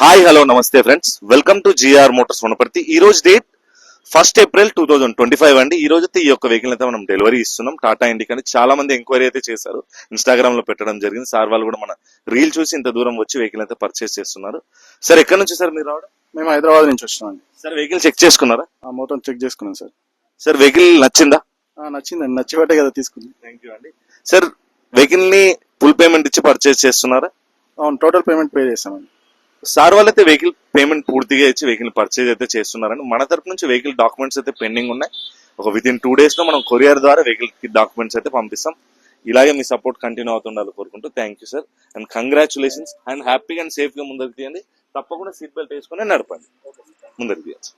Hi hello నమస్తే friends welcome to G R motors Wanaparthy ఈ రోజు date first April two thousand twenty five అండి. ఈ రోజు అయితే ఈ యొక్క వెహికల్ అయితే మనం డెలివరీ ఇస్తున్నాం. టాటా ఇండికా అని చాలా మంది ఎంక్వైరీ అయితే చేశారు. ఇన్స్టాగ్రామ్లో పెట్టడం జరిగింది. సార్ వాళ్ళు కూడా మన రీల్ చూసి ఇంత దూరం వచ్చి వెహికల్ అయితే పర్చేస్ చేస్తున్నారు. సార్ ఎక్కడి నుంచి సార్ మీరు రావడం? మేము హైదరాబాద్ నుంచి వచ్చినాం అండి. సార్ వెహికల్ చెక్ చేసుకున్నారా? ఆ మొత్తం చెక్ చేసుకున్నాం సార్ సార్ వెహికల్ నచ్చిందా? నచ్చిందండి నచ్చిబట్టే కదా తీసుకుంది. థ్యాంక్ యూ అండి. సార్ వెహికల్ని ఫుల్ పేమెంట్ ఇచ్చి పర్చేస్ చేస్తున్నారా? అవును టోటల్ పేమెంట్ పే చేస్తామండి. సార్ వాళ్ళైతే వెహికల్ పేమెంట్ పూర్తిగా ఇచ్చి వెహికల్ పర్చేజ్ అయితే చేస్తున్నారని మన తరపు నుంచి వెహికల్ డాక్యుమెంట్స్ అయితే పెండింగ్ ఉన్నాయి. ఒక విత్ ఇన్ టూ డేస్లో మనం కొరియర్ ద్వారా వెహికల్కి డాక్యుమెంట్స్ అయితే పంపిస్తాం. ఇలాగే మీ సపోర్ట్ కంటిన్యూ అవుతుండాలి కోరుకుంటూ thank you sir and congratulations and హ్యాపీగా అండ్ సేఫ్గా ముందరికి తీయండి. తప్పకుండా సీట్ బెల్ట్ వేసుకుని నడపండి. ముందరికి తీయచ్చు.